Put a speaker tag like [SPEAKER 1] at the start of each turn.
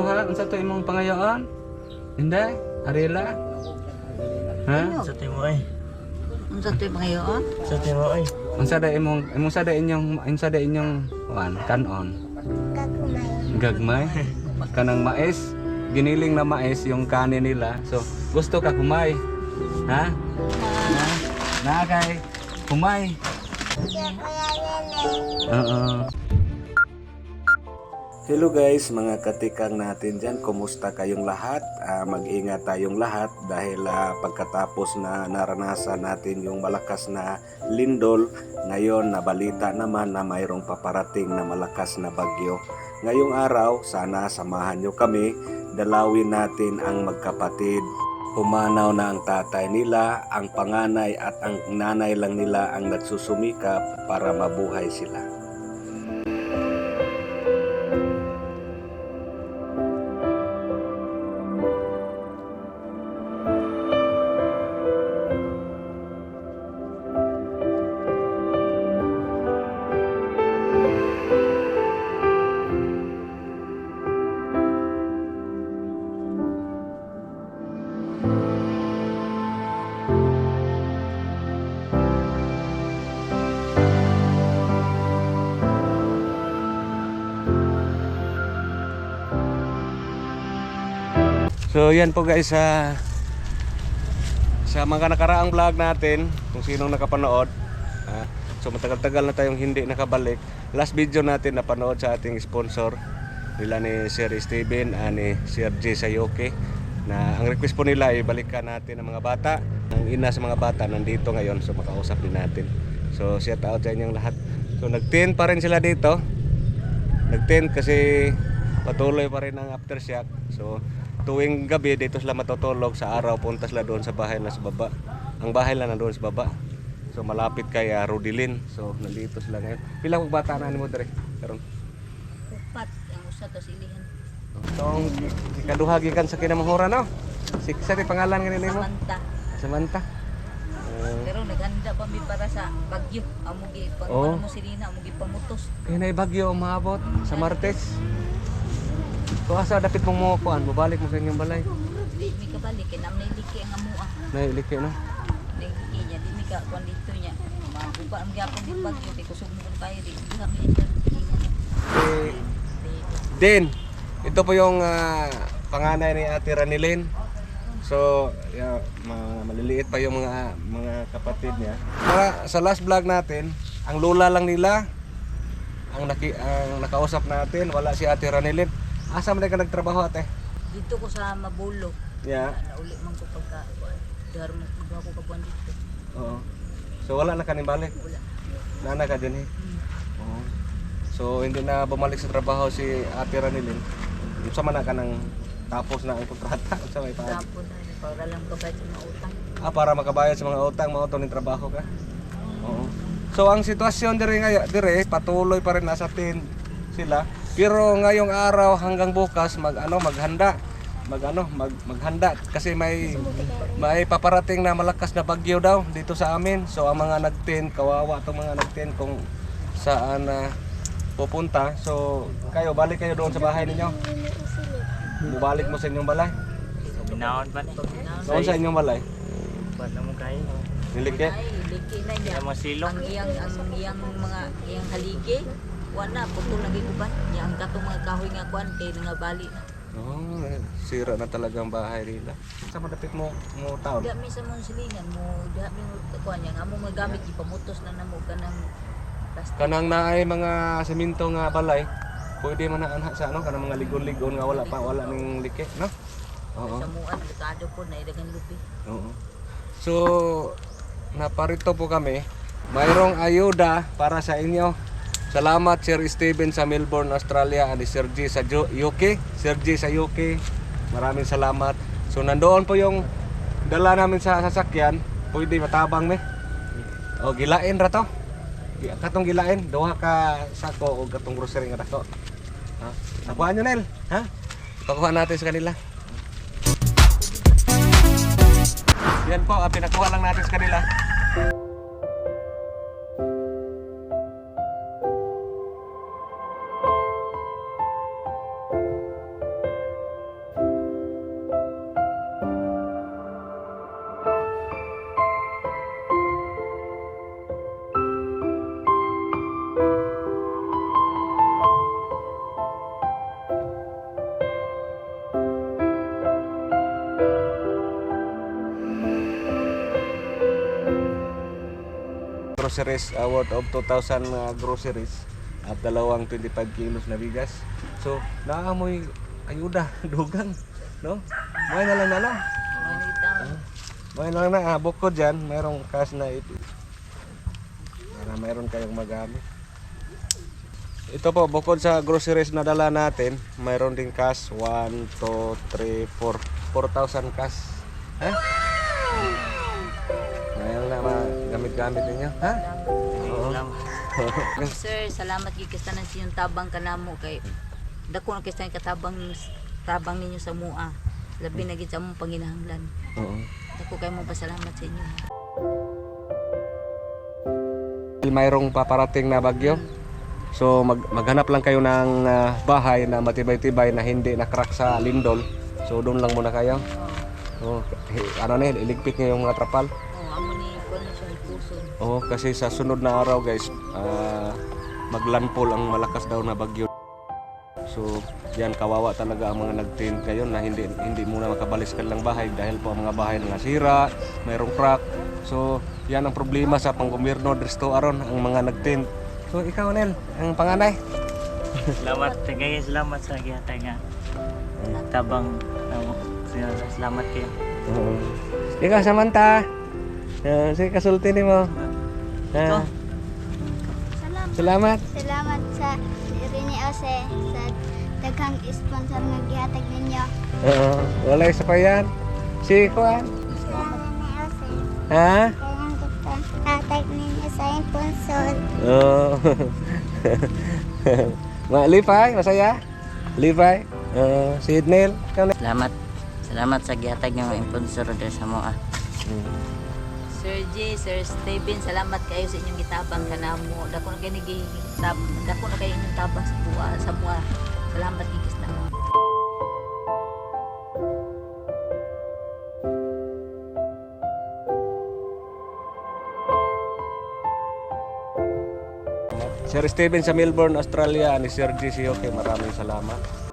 [SPEAKER 1] imo ha? Unsa to imong pangayoon? Hindi? Arela? Ha?
[SPEAKER 2] Sa timo ay.
[SPEAKER 3] Unsa to mga yoon?
[SPEAKER 2] Sa timo ay.
[SPEAKER 1] Unsa da imong imong sa da inyong unsa da inyong kuan kanon? Gagmay. Kanang mais, giniling na mais yung kanin nila. So, gusto ka kumay. Ha? Ha? Na kay kumay. Oo. Hello guys, mga katikang natin dyan. Kumusta kayong lahat? Ah, mag-ingat tayong lahat dahil ah, pagkatapos na naranasan natin yung malakas na lindol, ngayon nabalita naman na mayroong paparating na malakas na bagyo. Ngayong araw, sana samahan nyo kami, dalawin natin ang magkapatid. Pumanaw na ang tatay nila, ang panganay at ang nanay lang nila ang nagsusumikap para mabuhay sila. So yan po guys sa sa mga nakaraang vlog natin kung sinong nakapanood. ah, so matagal-tagal na tayong hindi nakabalik. Last video natin napanood sa ating sponsor nila ni Sir Steven and ni Sir J Sayoke na ang request po nila ay balikan natin ang mga bata. Ang ina sa mga bata nandito ngayon so makausap din natin. So shout out sa inyong lahat. So nag-10 pa rin sila dito. Nag-10 kasi patuloy pa rin ang aftershock. So tuwing gabi dito sila matutulog sa araw punta sila doon sa bahay na sa baba. Ang bahay lang nandoon sa baba. So malapit kay uh, Rodilin. So nandito sila ngayon. Pila kong bata na ni mo? Karon.
[SPEAKER 3] Upat ang usa to silihan.
[SPEAKER 1] Tong ikaduha gikan sa kinamahura no. Si sa ti pangalan nga nimo?
[SPEAKER 3] Samanta.
[SPEAKER 1] Samantha. Uh,
[SPEAKER 3] Pero naghanda pa mi para sa bagyo. Amo gi pag
[SPEAKER 1] Oo.
[SPEAKER 3] ano mo silina amo gi pamutos.
[SPEAKER 1] kaya na bagyo umabot sa Martes. So asa dapit mong mo kuan, mabalik mo sa inyong balay.
[SPEAKER 3] Di mi kabalik kay nam nailiki ang amua.
[SPEAKER 1] Nailiki no.
[SPEAKER 3] Nailiki niya di mi ka kuan dito niya. Mabuba ang gyapon di bagyo di kusog mo kayo di. Kami.
[SPEAKER 1] Eh, Din, ito po yung ah, panganay ni Ate Ranilin. So, yeah, ma- maliliit pa yung mga mga kapatid niya. Mga, sa last vlog natin, ang lola lang nila ang naki, ang nakausap natin, wala si Ate Ranilin. Asa man ka nagtrabaho ate?
[SPEAKER 3] Dito ko sa Mabulo.
[SPEAKER 1] Yeah.
[SPEAKER 3] Nauli man ko pagka. Dar mo ko ako kapuan dito.
[SPEAKER 1] Oo. So wala na kanibalik.
[SPEAKER 3] Wala.
[SPEAKER 1] Nana ka din eh.
[SPEAKER 3] Hmm.
[SPEAKER 1] Oo. So hindi na bumalik sa trabaho si Ate Ranilin. Sa man na ka nang tapos na ang kontrata sa may paagi.
[SPEAKER 3] Tapon na para lang kabayad sa mga utang.
[SPEAKER 1] Ah, para makabayad sa mga utang, mga utang trabaho ka. Oo. So ang sitwasyon dire ngayon, dire patuloy pa rin nasa tin sila. Pero ngayong araw hanggang bukas mag ano maghanda. Mag ano, mag, maghanda kasi may may paparating na malakas na bagyo daw dito sa amin. So ang mga nagtin, kawawa tong mga nagtin kung saan na pupunta. So kayo balik kayo doon sa bahay ninyo. Bumalik mo sa inyong balay.
[SPEAKER 2] Binaon pa ni.
[SPEAKER 1] Doon sa inyong balay.
[SPEAKER 2] Ba't na mo kayo?
[SPEAKER 1] Nilike.
[SPEAKER 3] Ay, liki na niya. Ang iyang ang iyang mga iyang haligi wala putol lagi ko ba? Niya ang katong mga kahoy nga kuan kay nga bali na.
[SPEAKER 1] Oh, sira na talaga ang bahay nila. Sa madapit mo mo taon.
[SPEAKER 3] Diha mi sa mga silingan mo, diha mi mo kuan niya nga mo magamit ipamutos na namo kanang plastic.
[SPEAKER 1] Kanang naay mga semento nga balay, pwede man na anha sa ano kanang mga ligon-ligon nga wala pa wala ning like, no? Oo.
[SPEAKER 3] Sa muan dekado po na idagan lupi.
[SPEAKER 1] Oo. So, naparito po kami. Mayroong ayuda para sa inyo. Salamat Sir Steven sa Melbourne, Australia and Sir G sa UK. Sir G sa UK. Maraming salamat. So nandoon po yung dala namin sa sasakyan. Pwede matabang me. O gilain ra to. Katong gilain, duha ka sako o katong grocery nga dako. Ha? Nakuha nyo Nel, ha? Pakuha natin sa kanila. Yan po, ah, pinakuha lang natin sa kanila. Groceries uh, worth of 2,000 uh, groceries at dalawang 25 kilos na bigas. So, naamoy ayuda, dugang, no? May na lang na lang.
[SPEAKER 3] Nagita.
[SPEAKER 1] May na lang na, ah, bukod dyan, mayroong cash na ito. Para mayroon kayong magamit. Ito po, bukod sa groceries na dala natin, mayroon din cash. 1, 2, 3, 4. 4,000 cash. Ha? Gamit-gamit ninyo. Ha? Oo.
[SPEAKER 3] Sir, salamat gid kastanan sa inyong tabang kanamo kay dako na kastanan katabang tabang ninyo sa mua. Labi na gid sa among panginahanglan.
[SPEAKER 1] Oo.
[SPEAKER 3] Dako kay mo pasalamat sa inyo.
[SPEAKER 1] Mayroong paparating na bagyo. So mag maghanap lang kayo ng ah, bahay na matibay-tibay na hindi na-crack sa lindol. So doon lang muna kayo. Oh, ano na yun, iligpit niyo yung mga trapal. Oo, kasi sa sunod na araw guys, ah, maglandfall ang malakas daw na bagyo. So, yan kawawa talaga ang mga nag-tent ngayon na hindi hindi muna makabalik sa kanilang bahay dahil po ang mga bahay na nasira, mayroong crack. So, yan ang problema sa panggobyerno dito aron ang mga nag-tent. So, ikaw Nel, ang panganay.
[SPEAKER 2] Salamat. Tagay salamat sa gihatay nga. Tabang. Salamat kayo.
[SPEAKER 1] Oo. Ikaw Samantha. Uh, sige kasulti ni mo. Ah,
[SPEAKER 4] Salamat.
[SPEAKER 1] salamat.
[SPEAKER 4] Salamat sa Rini Ose sa daghang sponsor nga gihatag ninyo.
[SPEAKER 1] Oo, wala isa pa yan. Si Kuan.
[SPEAKER 4] Salamat Rini Ose.
[SPEAKER 1] Ha?
[SPEAKER 4] Kailangan ko pa hatag ninyo sa sponsor.
[SPEAKER 1] Oo. Ma Lipay, masaya? Lipay? Uh, si? Ikaw na.
[SPEAKER 2] Salamat. Salamat sa gihatag nga imponsor diri sa moa.
[SPEAKER 3] Sir J, Sir Steven, salamat kayo sa inyong gitabang kanamo. Dako na kayo nagitab, dako na kayo inyong tabang sa buwa, sa mua. Salamat gid kastanan.
[SPEAKER 1] Sir Steven sa Melbourne, Australia, ni Sir G. Siyoke, maraming salamat.